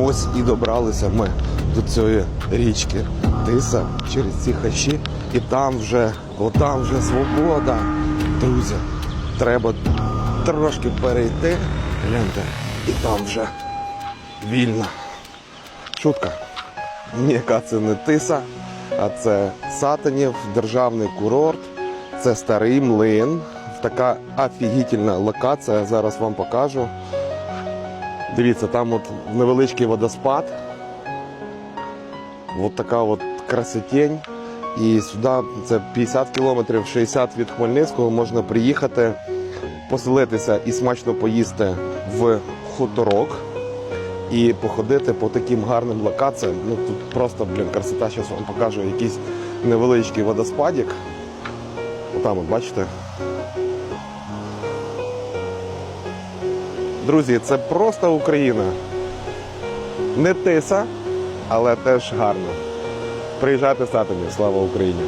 Ось і добралися ми до цієї річки Тиса через ці хащі. І там вже, отам вже свобода. Друзі, треба трошки перейти. Гляньте, і там вже вільно. Шутка. Ніяка це не тиса, а це Сатанів, державний курорт. Це старий млин. Така офігітельна локація. Зараз вам покажу. Дивіться, там от невеличкий водоспад. От така от красотень. І сюди це 50 кілометрів, 60 від Хмельницького можна приїхати, поселитися і смачно поїсти в хуторок і походити по таким гарним локаціям. Ну тут просто, блін, красота. Зараз вам покажу якийсь невеличкий водоспадик. Отам, от бачите. Друзі, це просто Україна. Не тиса, але теж гарно. Приїжджайте в Сатані. Слава Україні!